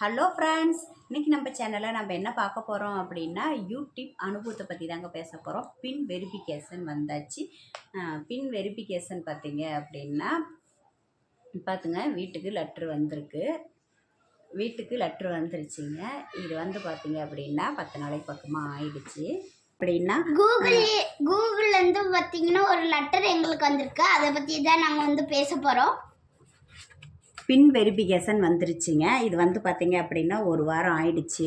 Hello friends இன்றைக்கி நம்ம சேனலில் நம்ம என்ன பார்க்க போகிறோம் அப்படின்னா யூடியூப் அனுபவத்தை பற்றி தாங்க பேச போகிறோம் பின் வெரிஃபிகேஷன் வந்தாச்சு. பின் வெரிஃபிகேஷன் பார்த்தீங்க அப்படின்னா பார்த்துங்க வீட்டுக்கு லெட்ரு வந்திருக்கு. வீட்டுக்கு லெட்ரு வந்துருச்சுங்க. இது வந்து பார்த்தீங்க அப்படின்னா பத்து நாளைக்கு பக்கமாக ஆயிடுச்சு. அப்படின்னா கூகுள் கூகுள்லேருந்து பார்த்தீங்கன்னா ஒரு லெட்டர் எங்களுக்கு வந்திருக்கு. அதை பற்றி தான் நாங்கள் வந்து பேச போகிறோம் பின் வெரிஃபிகேஷன் வந்துருச்சுங்க. இது வந்து பார்த்தீங்க அப்படின்னா ஒரு வாரம் ஆயிடுச்சு.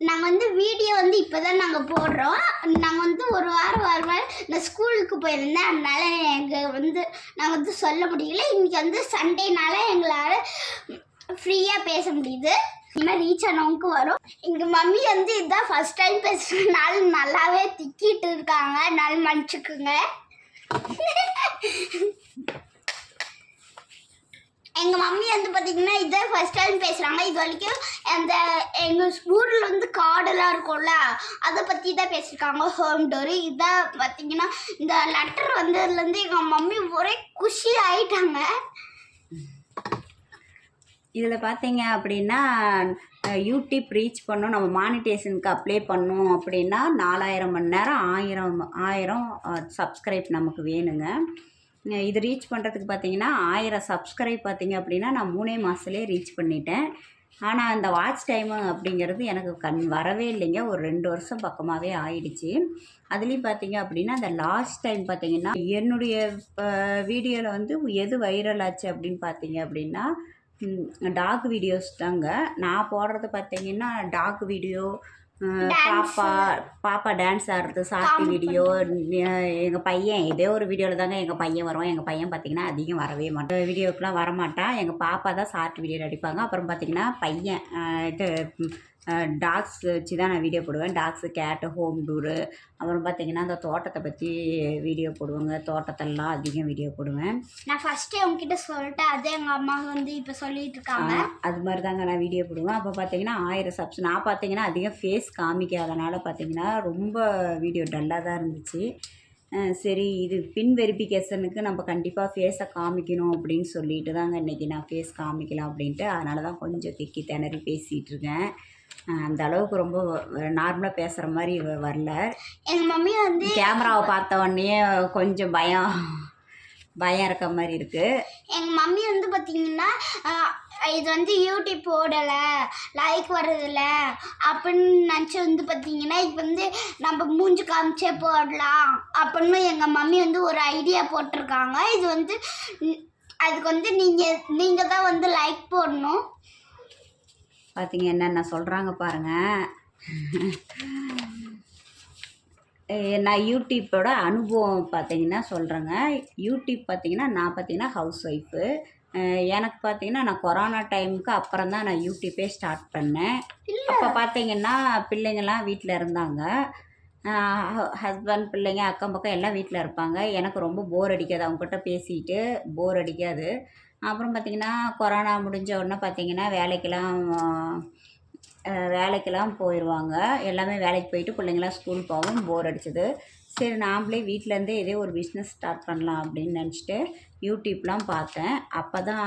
நாங்கள் வந்து வீடியோ வந்து இப்போ தான் நாங்கள் போடுறோம். நாங்கள் வந்து ஒரு வாரம் ஒரு வாரம் நான் ஸ்கூலுக்கு போயிருந்தேன். அதனால எங்கள் வந்து நாங்கள் வந்து சொல்ல முடியல. இன்றைக்கி வந்து சண்டேனால எங்களால் ஃப்ரீயாக பேச முடியுது. இனிமேல் ரீச் ஆனவங்களுக்கு வரும். எங்கள் மம்மி வந்து இதுதான் ஃபஸ்ட் டைம் பேசுகிறதுனால நல்லாவே திக்கிட்டு இருக்காங்க. நல்லா மன்னிச்சுக்குங்க. எங்கள் மம்மி வந்து பார்த்தீங்கன்னா இதான் ஃபர்ஸ்ட் டைம் பேசுகிறாங்க இது வரைக்கும் அந்த எங்கள் ஊரில் வந்து காடெல்லாம் இருக்கும்ல அதை பற்றி தான் பேசியிருக்காங்க. ஹோம் டோரு இதான் பார்த்தீங்கன்னா இந்த லெட்டர் வந்ததுலேருந்து எங்கள் மம்மி ஒரே குஷி ஆயிட்டாங்க. இதில் பார்த்தீங்க அப்படின்னா யூடியூப் ரீச் பண்ணும். நம்ம மானிட்டேஷனுக்கு அப்ளை பண்ணோம் அப்படின்னா நாலாயிரம் மணி நேரம் ஆயிரம் ஆயிரம் சப்ஸ்கிரைப் நமக்கு வேணுங்க. இது ரீச் பண்ணுறதுக்கு பார்த்தீங்கன்னா ஆயிரம் சப்ஸ்கிரைப் பார்த்தீங்க அப்படின்னா நான் மூணே மாதத்துலேயே ரீச் பண்ணிட்டேன். ஆனால் அந்த வாட்ச் டைமு அப்படிங்கிறது எனக்கு கண் வரவே இல்லைங்க. ஒரு ரெண்டு வருஷம் பக்கமாகவே ஆயிடுச்சு. அதுலேயும் பார்த்தீங்க அப்படின்னா அந்த லாஸ்ட் டைம் பார்த்தீங்கன்னா என்னுடைய வீடியோவில் வந்து எது வைரல் ஆச்சு அப்படின்னு பார்த்தீங்க அப்படின்னா டாக் வீடியோஸ் தாங்க. நான் போடுறது பார்த்தீங்கன்னா டாக் வீடியோ பாப்பா பாப்பா டான்ஸ் ஆடுறது சாட்டி வீடியோ எங்கள் பையன் ஏதோ ஒரு வீடியோவில் தாங்க எங்கள் பையன் வருவான். எங்கள் பையன் பார்த்தீங்கன்னா அதிகம் வரவே மாட்டான். வீடியோக்கெலாம் வரமாட்டான். எங்கள் பாப்பா தான் ஷார்ட் வீடியோ அடிப்பாங்க. அப்புறம் பார்த்தீங்கன்னா பையன் இது டாக்ஸ் வச்சு தான் நான் வீடியோ போடுவேன். டாக்ஸு கேட்டு ஹோம் டூரு அப்புறம் பார்த்தீங்கன்னா அந்த தோட்டத்தை பற்றி வீடியோ போடுவாங்க. தோட்டத்தெல்லாம் அதிகம் வீடியோ போடுவேன். நான் ஃபஸ்ட்டே உங்ககிட்ட சொல்லிட்டேன். அதே எங்கள் அம்மா வந்து இப்போ சொல்லிட்டு இருக்காங்க. அது மாதிரி தாங்க நான் வீடியோ போடுவேன். அப்போ பார்த்தீங்கன்னா ஆயிரம் சப்ஸ் நான் பார்த்தீங்கன்னா அதிகம் ஃபேஸ் காமிக்காதனால பார்த்தீங்கன்னா ரொம்ப வீடியோ டல்லாக தான் இருந்துச்சு. சரி இது பின் வெரிஃபிகேஷனுக்கு நம்ம கண்டிப்பாக ஃபேஸை காமிக்கணும் அப்படின்னு சொல்லிட்டு தாங்க இன்றைக்கி நான் ஃபேஸ் காமிக்கலாம் அப்படின்ட்டு. அதனால தான் கொஞ்சம் திக்கி திணறி ஆ, அந்த அளவுக்கு ரொம்ப நார்மலாக பேசுகிற மாதிரி வரல. எங்கள் மம்மி வந்து கேமராவை பார்த்த உடனே கொஞ்சம் பயம் பயம் இருக்க மாதிரி இருக்குது எங்கள் மம்மி வந்து பார்த்தீங்கன்னா இது வந்து யூடியூப் போடலை லைக் வர்றதில்ல அப்படின்னு நினச்சி வந்து பார்த்தீங்கன்னா இப்போ வந்து நம்ம மூஞ்சி காமிச்சே போடலாம் அப்படின்னு எங்கள் மம்மி வந்து ஒரு ஐடியா போட்டிருக்காங்க. இது வந்து அதுக்கு வந்து நீங்கள் நீங்கள் தான் வந்து லைக் போடணும். பார்த்தீங்க என்னென்ன சொல்கிறாங்க பாருங்கள் நான் யூடியூப்போட அனுபவம் பார்த்தீங்கன்னா சொல்கிறேங்க யூடியூப் பார்த்தீங்கன்னா நான் பார்த்தீங்கன்னா ஹவுஸ் ஒய்ஃபு எனக்கு பார்த்தீங்கன்னா நான் கொரோனா டைமுக்கு அப்புறம் தான் நான் யூடியூப்பே ஸ்டார்ட் பண்ணேன். அப்போ பார்த்தீங்கன்னா பிள்ளைங்கள்லாம் வீட்டில் இருந்தாங்க. ஹஸ்பண்ட் பிள்ளைங்க அக்கம் பக்கம் எல்லாம் வீட்டில் இருப்பாங்க. எனக்கு ரொம்ப போர் அடிக்காது. அவங்ககிட்ட பேசிட்டு போர் அடிக்காது. அப்புறம் பார்த்திங்கன்னா கொரோனா முடிஞ்ச உடனே பார்த்திங்கன்னா வேலைக்கெல்லாம் வேலைக்கெல்லாம் போயிடுவாங்க எல்லாமே வேலைக்கு போயிட்டு பிள்ளைங்களாம் ஸ்கூல் போகவும் போர் அடிச்சது. சரி நாம்ளே வீட்டிலேருந்தே இதே ஒரு பிஸ்னஸ் ஸ்டார்ட் பண்ணலாம் அப்படின்னு நினச்சிட்டு யூடியூப்லாம் பார்த்தேன். அப்போ தான்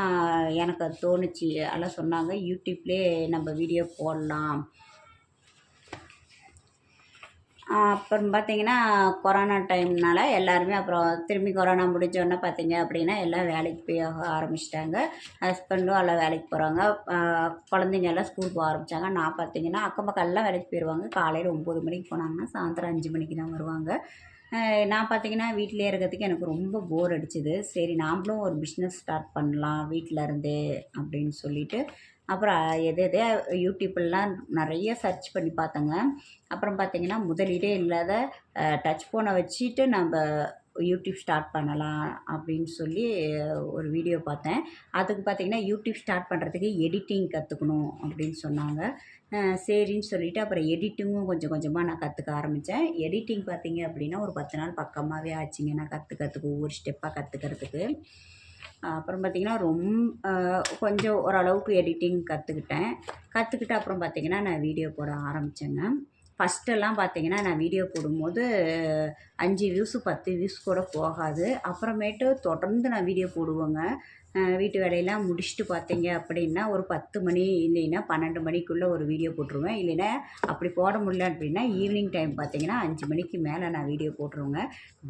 எனக்கு அது தோணுச்சு. எல்லாம் சொன்னாங்க யூடியூப்லேயே நம்ம வீடியோ போடலாம். அப்புறம் பார்த்தீங்கன்னா கொரோனா டைம்னால் எல்லாருமே அப்புறம் திரும்பி கொரோனா முடிஞ்சோடனே பார்த்தீங்க அப்படின்னா எல்லாம் வேலைக்கு போய் ஆரம்பிச்சிட்டாங்க. ஹஸ்பண்டும் எல்லாம் வேலைக்கு போகிறாங்க குழந்தைங்க எல்லாம் ஸ்கூல் போக ஆரம்பித்தாங்க நான் பார்த்தீங்கன்னா அக்கம் பக்கம் எல்லாம் வேலைக்கு போயிடுவாங்க காலையில் ஒம்பது மணிக்கு போனாங்கன்னா சாயந்தரம் அஞ்சு மணிக்கு தான் வருவாங்க. நான் பார்த்தீங்கன்னா வீட்டிலே இருக்கிறதுக்கு எனக்கு ரொம்ப போர் அடிச்சுது. சரி நாம்ளும் ஒரு பிஸ்னஸ் ஸ்டார்ட் பண்ணலாம் வீட்டில் இருந்தே அப்படின்னு சொல்லிட்டு. அப்புறம் எது எதே யூடியூப்லாம் நிறைய சர்ச் பண்ணி பார்த்தேங்க. அப்புறம் பார்த்தீங்கன்னா முதலீடே இல்லாத டச் ஃபோனை வச்சுட்டு நம்ம யூடியூப் ஸ்டார்ட் பண்ணலாம் அப்படின்னு சொல்லி ஒரு வீடியோ பார்த்தேன். அதுக்கு பார்த்தீங்கன்னா யூடியூப் ஸ்டார்ட் பண்ணுறதுக்கு எடிட்டிங் கற்றுக்கணும் அப்படின்னு சொன்னாங்க. சரின்னு சொல்லிவிட்டு அப்புறம் எடிட்டிங்கும் கொஞ்சம் கொஞ்சமாக நான் கற்றுக்க ஆரம்பித்தேன் எடிட்டிங் பார்த்தீங்க அப்படின்னா ஒரு பத்து நாள் பக்கமாகவே ஆச்சுங்க. நான் கற்றுக்கிறதுக்கு ஒவ்வொரு ஸ்டெப்பாக கற்றுக்கிறதுக்கு அப்புறம் பார்த்திங்கன்னா ரொம்ப கொஞ்சம் ஓரளவுக்கு எடிட்டிங் கற்றுக்கிட்டேன் கற்றுக்கிட்டு அப்புறம் பார்த்திங்கன்னா நான் வீடியோ போட ஆரம்பித்தேங்க ஃபஸ்ட்டெல்லாம் பார்த்தீங்கன்னா நான் வீடியோ போடும்போது அஞ்சு வியூஸு பத்து வியூஸ் கூட போகாது. அப்புறமேட்டு தொடர்ந்து நான் வீடியோ போடுவேங்க. வீட்டு வேலையெல்லாம் முடிச்சுட்டு பார்த்தீங்க அப்படின்னா ஒரு பத்து மணி இல்லைன்னா பன்னெண்டு மணிக்குள்ளே ஒரு வீடியோ போட்டுருவேன். இல்லைன்னா அப்படி போட முடியல அப்படின்னா ஈவினிங் டைம் பார்த்தீங்கன்னா அஞ்சு மணிக்கு மேலே நான் வீடியோ போட்டுருவேங்க.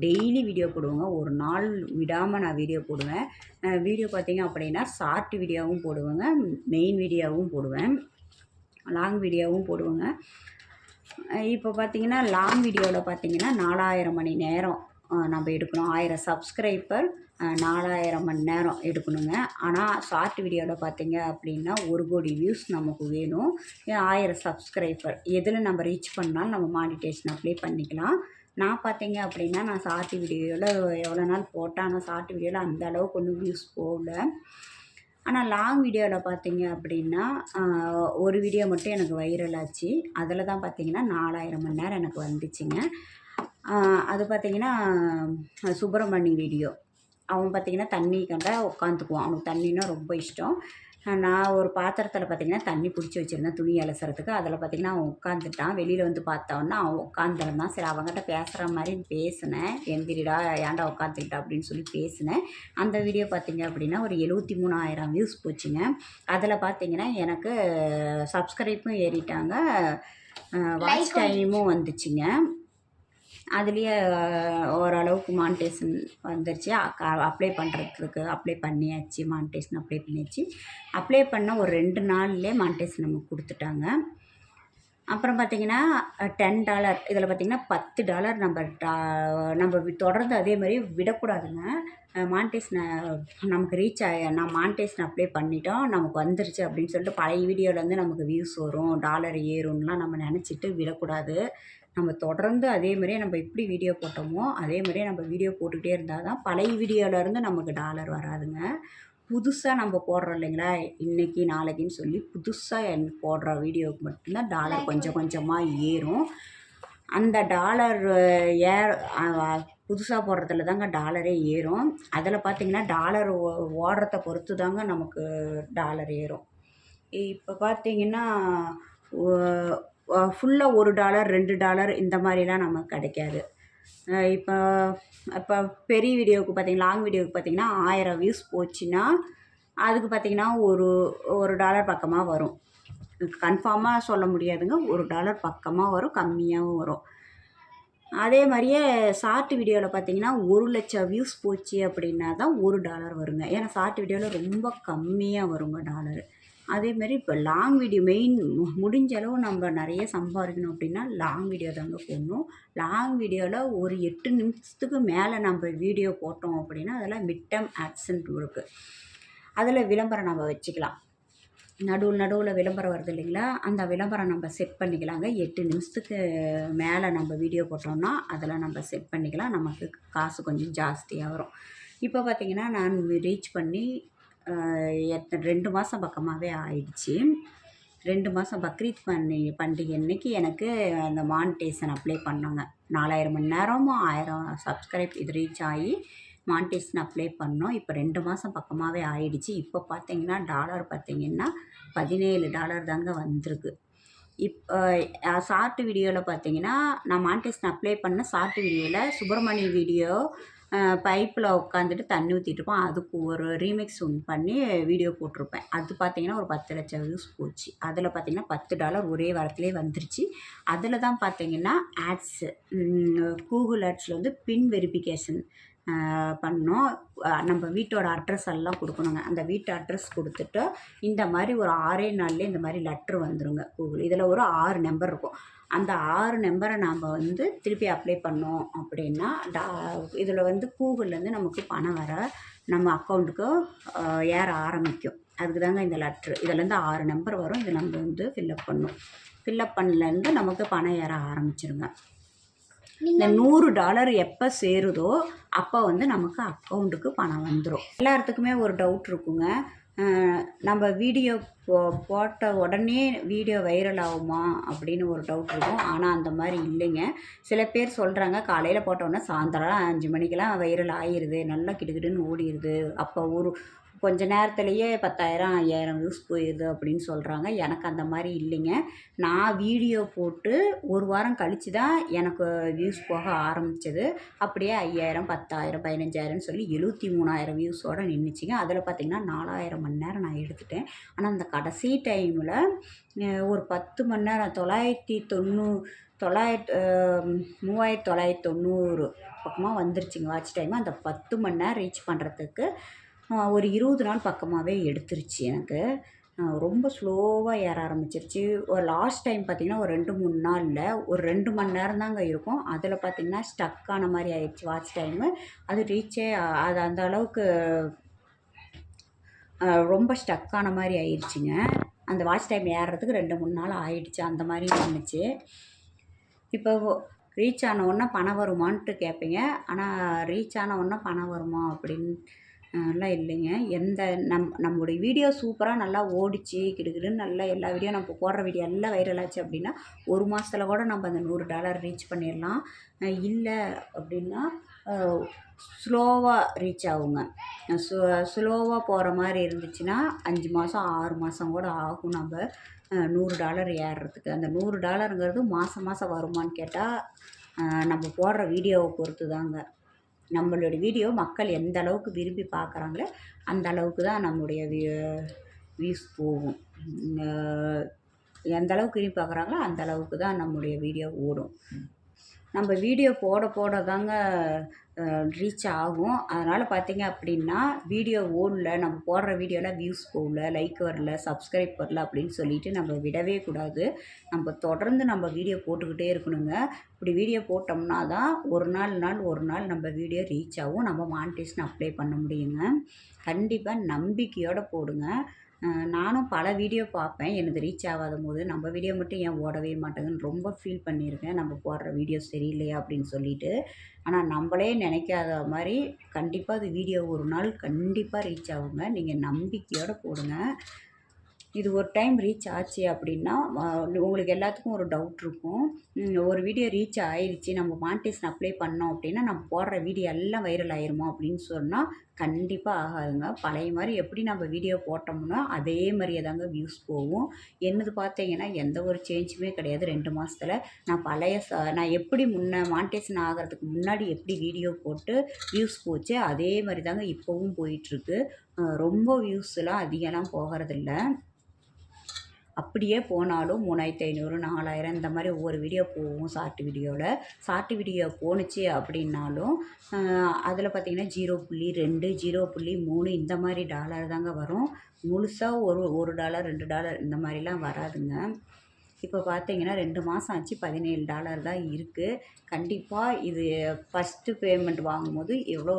டெய்லி வீடியோ போடுவேங்க. ஒரு நாள் விடாமல் நான் வீடியோ போடுவேன். வீடியோ பார்த்தீங்க அப்படின்னா ஷார்ட் வீடியோவும் போடுவேங்க. மெயின் வீடியோவும் போடுவேன். லாங் வீடியோவும் போடுவேங்க. இப்போ பார்த்தீங்கன்னா லாங் வீடியோவில் பார்த்தீங்கன்னா நாலாயிரம் மணி நேரம் நம்ம எடுக்கணும். ஆயிரம் சப்ஸ்கிரைபர் நாலாயிரம் மணி நேரம் எடுக்கணுங்க. ஆனால் ஷார்ட் வீடியோவில் பார்த்தீங்க அப்படின்னா ஒரு கோடி வியூஸ் நமக்கு வேணும். ஆயிரம் சப்ஸ்கிரைபர் எதில் நம்ம ரீச் பண்ணாலும் நம்ம மானிட்டேஷன் அப்ளை பண்ணிக்கலாம். நான் பார்த்தீங்க அப்படின்னா நான் ஷார்ட் வீடியோவில் எவ்வளோ நாள் போட்டேன். ஆனால் ஷார்ட் வீடியோவில் அந்த அளவுக்கு ஒன்றும் வியூஸ் போகல. ஆனால் லாங் வீடியோவில் பார்த்தீங்க அப்படின்னா ஒரு வீடியோ மட்டும் எனக்கு வைரல் ஆச்சு. அதில் தான் பார்த்தீங்கன்னா நாலாயிரம் மணி நேரம் எனக்கு வந்துச்சுங்க. அது பார்த்தீங்கன்னா சுப்பிரமணி வீடியோ அவன் பார்த்தீங்கன்னா தண்ணி கண்டா உட்காந்துக்குவான் அவனுக்கு தண்ணின்னா ரொம்ப இஷ்டம். நான் ஒரு பாத்திரத்தில் பார்த்தீங்கன்னா தண்ணி பிடிச்சி வச்சுருந்தேன் துணி அலசுறதுக்கு. அதில் பார்த்தீங்கன்னா அவன் உட்காந்துட்டான் வெளியில் வந்து பார்த்தோன்னா அவன் உட்காந்துருந்தான் சரி அவங்ககிட்ட பேசுகிற மாதிரி பேசினேன். எந்திரிடா ஏன்டா உட்காந்துக்கிட்டா அப்படின்னு சொல்லி பேசினேன். அந்த வீடியோ பார்த்தீங்க அப்படின்னா ஒரு எழுபத்தி மூணாயிரம் வியூஸ் போச்சுங்க. அதில் பார்த்தீங்கன்னா எனக்கு சப்ஸ்கிரைப்பும் ஏறிட்டாங்க. வாட்ச் Like டைமும் வந்துச்சுங்க. அதுலேயே ஓரளவுக்கு மானிட்டேஷன் வந்துருச்சு. அப்ளை பண்ணுறதுக்கு அப்ளை பண்ணியாச்சு. மானிட்டேஷன் அப்ளை பண்ணியாச்சு. அப்ளை பண்ண ஒரு ரெண்டு நாள்லேயே மானிட்டேஷன் நமக்கு கொடுத்துட்டாங்க. அப்புறம் பார்த்திங்கன்னா டென் டாலர் இதில் பார்த்தீங்கன்னா பத்து டாலர் நம்ம டா- நம்ம தொடர்ந்து அதே மாதிரி விடக்கூடாதுங்க. மான்டேஷனை நமக்கு ரீச் ஆக நான் மான்டேஷன் அப்ளை பண்ணிட்டோம். நமக்கு வந்துருச்சு அப்படின்னு சொல்லிட்டு பழைய வீடியோவிலேருந்து நமக்கு வியூஸ் வரும். டாலர் ஏறும்லாம் நம்ம நினச்சிட்டு விடக்கூடாது. நம்ம தொடர்ந்து அதே மாதிரியே நம்ம எப்படி வீடியோ போட்டோமோ அதே மாதிரியே நம்ம வீடியோ போட்டுக்கிட்டே இருந்தால் தான் பழைய வீடியோலேருந்து நமக்கு டாலர் வராதுங்க. புதுசாக நம்ம போடுறோம் இல்லைங்களா? இன்றைக்கி நாளைக்குன்னு சொல்லி புதுசாக போடுற வீடியோவுக்கு மட்டும்தான் டாலர் கொஞ்சம் கொஞ்சமாக ஏறும். அந்த டாலர் ஏர் புதுசாக போடுறதுல தாங்க டாலரே ஏறும். அதில் பார்த்தீங்கன்னா டாலர் ஓடுறத பொறுத்து தாங்க நமக்கு டாலர் ஏறும். இப்போ பார்த்தீங்கன்னா ஃபுல்லாக ஒரு டாலர் ரெண்டு டாலர் இந்த மாதிரிலாம் நமக்கு கிடைக்காது. இப்போ இப்போ பெரிய வீடியோவுக்கு பார்த்தீங்கன்னா லாங் வீடியோவுக்கு பார்த்தீங்கன்னா ஆயிரம் வியூஸ் போச்சுன்னா அதுக்கு பார்த்தீங்கன்னா ஒரு ஒரு டாலர் பக்கமாக வரும். கன்ஃபார்மாக சொல்ல முடியாதுங்க ஒரு டாலர் பக்கமாக வரும் கம்மியாகவும் வரும். அதே மாதிரியே ஷார்ட் வீடியோவில் பார்த்தீங்கன்னா ஒரு லட்சம் வியூஸ் போச்சு அப்படின்னா தான் ஒரு டாலர் வருங்க. ஏன்னா ஷார்ட் வீடியோவில் ரொம்ப கம்மியாக வருங்க டாலர் அதேமாரி இப்போ லாங் வீடியோ மெயின் முடிஞ்ச அளவு நம்ம நிறைய சம்பாதிக்கணும் அப்படின்னா லாங் வீடியோ தாங்க போடணும். லாங் வீடியோவில் ஒரு எட்டு நிமிஷத்துக்கு மேலே நம்ம வீடியோ போட்டோம் அப்படின்னா அதெல்லாம் மிட் டம் ஆக்சன்ட் இருக்குது அதில் விளம்பரம் நம்ம வச்சுக்கலாம். நடுவில் நடுவில் விளம்பரம் வருது இல்லைங்களா? அந்த விளம்பரம் நம்ம செட் பண்ணிக்கலாங்க. எட்டு நிமிஷத்துக்கு மேலே நம்ம வீடியோ போட்டோம்னா அதில் நம்ம செட் பண்ணிக்கலாம். நமக்கு காசு கொஞ்சம் ஜாஸ்தியாக வரும். இப்போ பார்த்திங்கன்னா நான் ரீச் பண்ணி ரெண்டு மாதம் பக்கமாகவே ஆயிடுச்சு. ரெண்டு மாதம் பக்ரீத் பண்ணி பண்டிகை அன்னைக்கு எனக்கு அந்த மானிட்டேஷன் அப்ளை பண்ணோங்க. நாலாயிரம் மணி நேரமும் ஆயிரம் சப்ஸ்கிரைப் இது ரீச் ஆகி மானிட்டேஷன் அப்ளை பண்ணோம். இப்போ ரெண்டு மாதம் பக்கமாகவே ஆயிடுச்சு. இப்போ பார்த்தீங்கன்னா டாலர் பார்த்தீங்கன்னா பதினேழு டாலர் தாங்க வந்திருக்கு. இப்போ ஷார்ட் வீடியோவில் பார்த்தீங்கன்னா நான் மானிட்டேஷன் அப்ளை பண்ண ஷார்ட் வீடியோவில் சுப்பிரமணிய வீடியோ பைப்பில் உட்காந்துட்டு தண்ணி ஊற்றிட்டு இருப்போம் அதுக்கு ஒரு ரீமிக்ஸ் ஒன்று பண்ணி வீடியோ போட்டிருப்பேன். அது பார்த்திங்கன்னா ஒரு பத்து லட்சம் வியூஸ் போச்சு. அதில் பார்த்தீங்கன்னா பத்து டாலர் ஒரே வாரத்திலே வந்துருச்சு. அதில் தான் பார்த்தீங்கன்னா ஆட்ஸு கூகுள் ஆட்ஸில் வந்து பின் வெரிஃபிகேஷன் பண்ணோம். நம்ம வீட்டோட அட்ரஸ் எல்லாம் கொடுக்கணுங்க. அந்த வீட்டு அட்ரஸ் கொடுத்துட்டு இந்த மாதிரி ஒரு ஆறே நாள்லேயே இந்த மாதிரி லெட்ரு வந்துருங்க கூகுள் இதில் ஒரு ஆறு நம்பர் இருக்கும். அந்த ஆறு நம்பரை நாம் வந்து திருப்பி அப்ளை பண்ணோம் அப்படின்னா டா இதில் வந்து கூகுள்லேருந்து நமக்கு பணம் வர நம்ம அக்கௌண்ட்டுக்கு ஏற ஆரம்பிக்கும். அதுக்கு தாங்க இந்த லெட்ரு இதுலேருந்து ஆறு நம்பர் வரும். இது நம்ம வந்து ஃபில்லப் பண்ணணும் ஃபில்லப் பண்ணலேருந்து நமக்கு பணம் ஏற ஆரம்பிச்சிருங்க. இந்த நூறு டாலர் எப்போ சேருதோ அப்போ வந்து நமக்கு அக்கௌண்ட்டுக்கு பணம் வந்துடும் எல்லாத்துக்குமே ஒரு டவுட் இருக்குங்க. நம்ம வீடியோ போ போட்ட உடனே வீடியோ வைரல் ஆகுமா அப்படின்னு ஒரு டவுட் இருக்கும். ஆனால் அந்த மாதிரி இல்லைங்க. சில பேர் சொல்கிறாங்க காலையில் போட்டோன்னே சாயந்தரம் அஞ்சு மணிக்கெல்லாம் வைரல் ஆகிருது நல்லா கிடுகிடுன்னு ஓடிடுது அப்போ ஒரு கொஞ்ச நேரத்துலேயே பத்தாயிரம் ஐயாயிரம் வியூஸ் போயிடுது அப்படின்னு சொல்கிறாங்க எனக்கு அந்த மாதிரி இல்லைங்க. நான் வீடியோ போட்டு ஒரு வாரம் கழித்து தான் எனக்கு வியூஸ் போக ஆரம்பித்தது அப்படியே ஐயாயிரம் பத்தாயிரம் பதினஞ்சாயிரம்னு சொல்லி எழுபத்தி மூணாயிரம் வியூஸோடு நின்றுச்சிங்க அதில் பார்த்திங்கன்னா நாலாயிரம் மணி நேரம் நான் எடுத்துட்டேன். ஆனால் அந்த கடைசி டைமில் ஒரு பத்து மணி நேரம் தொள்ளாயிரத்தி தொண்ணூ தொள்ளாயிரத்து மூவாயிரத்தி தொள்ளாயிரத்தி தொண்ணூறு பக்கமாக வந்துருச்சுங்க. வாட்ச் டைம் அந்த பத்து மணி நேரம் ரீச் பண்ணுறதுக்கு ஒரு இருபது நாள் பக்கமாகவே எடுத்துருச்சு எனக்கு. ரொம்ப ஸ்லோவாக ஏற ஆரம்பிச்சிருச்சு. ஒரு லாஸ்ட் டைம் பார்த்திங்கன்னா ஒரு ரெண்டு மூணு நாளில் ஒரு ரெண்டு மணி நேரம் தாங்க இருக்கும். அதில் பார்த்திங்கன்னா ஸ்டக் ஆன மாதிரி ஆயிடுச்சு வாட்ச் டைமு. அது ரீச்சே அது அந்த அளவுக்கு ரொம்ப ஸ்டக் ஆன மாதிரி ஆயிடுச்சுங்க அந்த வாட்ச் டைம் ஏறுறதுக்கு ரெண்டு மூணு நாள் ஆயிடுச்சு. அந்த மாதிரி இருந்துச்சு. இப்போ ரீச் ஆன உடனே பணம் வருமான்ட்டு கேட்பீங்க ஆனால் ரீச் ஆன உடனே பணம் வருமா அப்படின்னு எல்லாம் இல்லைங்க. எந்த நம் நம்முடைய வீடியோ சூப்பராக நல்லா ஓடிச்சு கிடுகிடுன்னு நல்லா எல்லா வீடியோ நம்ம போடுற வீடியோ எல்லாம் வைரல் ஆச்சு அப்படின்னா ஒரு மாதத்துல கூட நம்ம அந்த நூறு டாலர் ரீச் பண்ணிடலாம் இல்லை அப்படின்னா ஸ்லோவாக ரீச் ஆகுங்க. ஸ்லோ ஸ்லோவாக போகிற மாதிரி இருந்துச்சுன்னா அஞ்சு மாதம் ஆறு மாதம் கூட ஆகும் நம்ம நூறு டாலர் ஏறுறதுக்கு அந்த நூறு டாலருங்கிறது மாதம் மாதம் வருமான்னு கேட்டால் நம்ம போடுற வீடியோவை பொறுத்து தாங்க நம்மளோட வீடியோ மக்கள் எந்த அளவுக்கு விரும்பி பார்க்குறாங்களோ அந்த அளவுக்கு தான் நம்முடைய வியூஸ் போகும். எந்த அளவுக்கு விரும்பி பார்க்குறாங்களோ அந்த அளவுக்கு தான் நம்முடைய வீடியோ ஓடும். நம்ம வீடியோ போட போட தாங்க ரீச் ஆகும். அதனால் பார்த்தீங்க அப்படின்னா வீடியோ ஓடல. நம்ம போடுற வீடியோலாம் வியூஸ் போகல லைக் வரல சப்ஸ்கிரைப் வரல அப்படின்னு சொல்லிட்டு நம்ம விடவே கூடாது. நம்ம தொடர்ந்து நம்ம வீடியோ போட்டுக்கிட்டே இருக்கணுங்க. இப்படி வீடியோ போட்டோம்னா தான் ஒரு நாள் நாள் ஒரு நாள் நம்ம வீடியோ ரீச் ஆகும். நம்ம மானிட்டேஷன் அப்ளை பண்ண முடியுங்க. கண்டிப்பாக நம்பிக்கையோடு போடுங்க. நானும் பல வீடியோ பார்ப்பேன். எனது ரீச் ஆகாத போது நம்ம வீடியோ மட்டும் ஏன் ஓடவே மாட்டேங்குன்னு ரொம்ப ஃபீல் பண்ணியிருக்கேன். நம்ம போடுற வீடியோ சரியில்லையா அப்படின்னு சொல்லிட்டு. ஆனால் நம்மளே நினைக்காத மாதிரி கண்டிப்பாக அது வீடியோ ஒரு நாள் கண்டிப்பாக ரீச் ஆகுங்க. நீங்கள் நம்பிக்கையோடு போடுங்க. இது ஒரு டைம் ரீச் ஆச்சு அப்படின்னா உங்களுக்கு எல்லாத்துக்கும் ஒரு டவுட் இருக்கும். ஒரு வீடியோ ரீச் ஆயிடுச்சு நம்ம மானிட்டேஷன் அப்ளை பண்ணோம் அப்படின்னா நம்ம போடுற வீடியோ எல்லாம் வைரல் ஆயிருமோ அப்படின்னு சொன்னால் கண்டிப்பாக ஆகாதுங்க. பழைய மாதிரி எப்படி நம்ம வீடியோ போட்டோம்னா அதே மாதிரியே தாங்க வியூஸ் போகும். என்னது பார்த்தீங்கன்னா எந்த ஒரு சேஞ்சுமே கிடையாது. ரெண்டு மாதத்தில் நான் பழைய ச நான் எப்படி முன்ன மானிட்டேஷன் ஆகிறதுக்கு முன்னாடி எப்படி வீடியோ போட்டு வியூஸ் போச்சு அதே மாதிரி தாங்க இப்போவும் போயிட்டுருக்கு ரொம்ப வியூஸ்லாம் அதிகம்லாம் போகிறதில்ல. அப்படியே போனாலும் மூணாயிரத்தி ஐநூறு நாலாயிரம் இந்த மாதிரி ஒவ்வொரு வீடியோ போகும் ஷார்ட் வீடியோவில் ஷார்ட் வீடியோ போணுச்சு அப்படின்னாலும் அதில் பார்த்திங்கன்னா ஜீரோ புள்ளி ரெண்டு ஜீரோ புள்ளி மூணு இந்த மாதிரி டாலர் தாங்க வரும். முழுசாக ஒரு ஒரு டாலர் ரெண்டு டாலர் இந்த மாதிரிலாம் வராதுங்க. இப்போ பார்த்தீங்கன்னா ரெண்டு மாதம் ஆச்சு பதினேழு டாலர் தான் இருக்குது கண்டிப்பாக இது ஃபஸ்ட்டு பேமெண்ட் வாங்கும்போது எவ்வளோ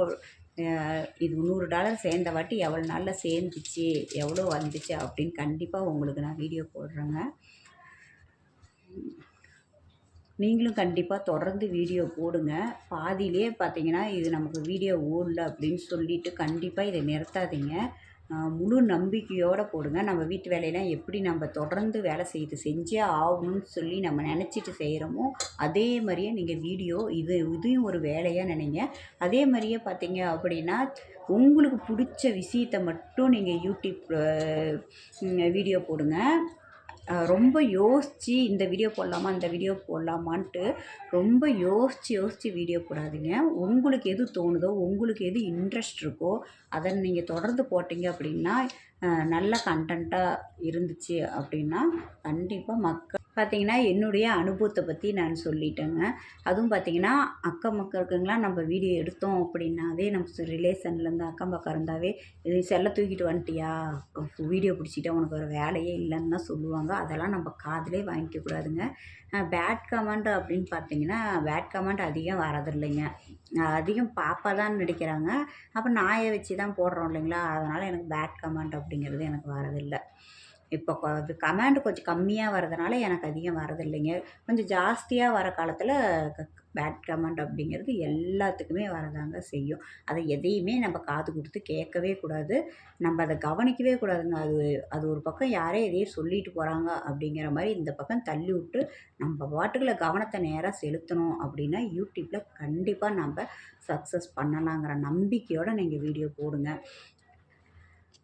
இது நூறு டாலர் சேர்ந்த வாட்டி எவ்வளோ நாளில் சேர்ந்துச்சு எவ்வளோ வந்துச்சு அப்படின்னு கண்டிப்பாக உங்களுக்கு நான் வீடியோ போடுறேங்க. நீங்களும் கண்டிப்பாக தொடர்ந்து வீடியோ போடுங்க. பாதியிலே பார்த்தீங்கன்னா இது நமக்கு வீடியோ ஓடல அப்படின்னு சொல்லிட்டு கண்டிப்பாக இதை நிறுத்தாதீங்க. முழு நம்பிக்கையோடு போடுங்க. நம்ம வீட்டு வேலையெல்லாம் எப்படி நம்ம தொடர்ந்து வேலை செய்து செஞ்சே ஆகணும்னு சொல்லி நம்ம நினச்சிட்டு செய்கிறோமோ அதே மாதிரியே நீங்கள் வீடியோ இது இதையும் ஒரு வேலையாக நினைங்க. அதே மாதிரியே பார்த்தீங்க அப்படின்னா உங்களுக்கு பிடிச்ச விஷயத்தை மட்டும் நீங்கள் யூடியூப் வீடியோ போடுங்க. ரொம்ப யோசித்து இந்த வீடியோ போடலாமா இந்த வீடியோ போடலாமான்ட்டு ரொம்ப யோசித்து யோசித்து வீடியோ போடாதீங்க. உங்களுக்கு எது தோணுதோ உங்களுக்கு எது இன்ட்ரெஸ்ட் இருக்கோ அதை நீங்கள் தொடர்ந்து போட்டிங்க அப்படின்னா நல்ல கண்டென்ட்டாக இருந்துச்சு அப்படின்னா கண்டிப்பாக மக்கள் பார்த்திங்கன்னா என்னுடைய அனுபவத்தை பற்றி நான் சொல்லிட்டேங்க. அதுவும் பார்த்தீங்கன்னா அக்கம் மக்களுக்குங்களாம் நம்ம வீடியோ எடுத்தோம் அப்படின்னாவே நம்ம ரிலேஷன்லேருந்து அக்கம் பக்கம் இருந்தாவே இது செல்லை தூக்கிட்டு வந்துட்டியா? வீடியோ பிடிச்சிட்டா உனக்கு ஒரு வேலையே இல்லைன்னு தான் சொல்லுவாங்க. அதெல்லாம் நம்ம காதிலே வாங்கிக்க கூடாதுங்க. பேட் கமெண்ட் அப்படின்னு பார்த்தீங்கன்னா பேட் கமெண்ட் அதிகம் வரதில்லைங்க அதிகம் பாப்பா தான் நடிக்கிறாங்க. அப்போ நாயை வச்சு தான் போடுறோம் இல்லைங்களா? அதனால் எனக்கு பேட் கமெண்ட் அப்படிங்கிறது எனக்கு வரதில்லை இப்போ கொ- அது கமெண்ட் கொஞ்சம் கம்மியாக வரதுனால எனக்கு அதிகம் வரதில்லைங்க கொஞ்சம் ஜாஸ்தியாக வர காலத்தில் பேட் கமெண்ட் அப்படிங்கிறது எல்லாத்துக்குமே வரதாங்க செய்யும். அதை எதையுமே நம்ம காது கொடுத்து கேட்கவே கூடாது. நம்ம அதை கவனிக்கவே கூடாதுங்க. அது அது ஒரு பக்கம் யாரே எதையும் சொல்லிட்டு போகிறாங்க அப்படிங்கிற மாதிரி இந்த பக்கம் தள்ளி விட்டு நம்ம பாட்டுக்களை கவனத்தை நேராக செலுத்தணும் அப்படின்னா யூடியூப்பில் கண்டிப்பாக நம்ம சக்ஸஸ் பண்ணலாங்கிற நம்பிக்கையோடு நீங்கள் வீடியோ போடுங்க.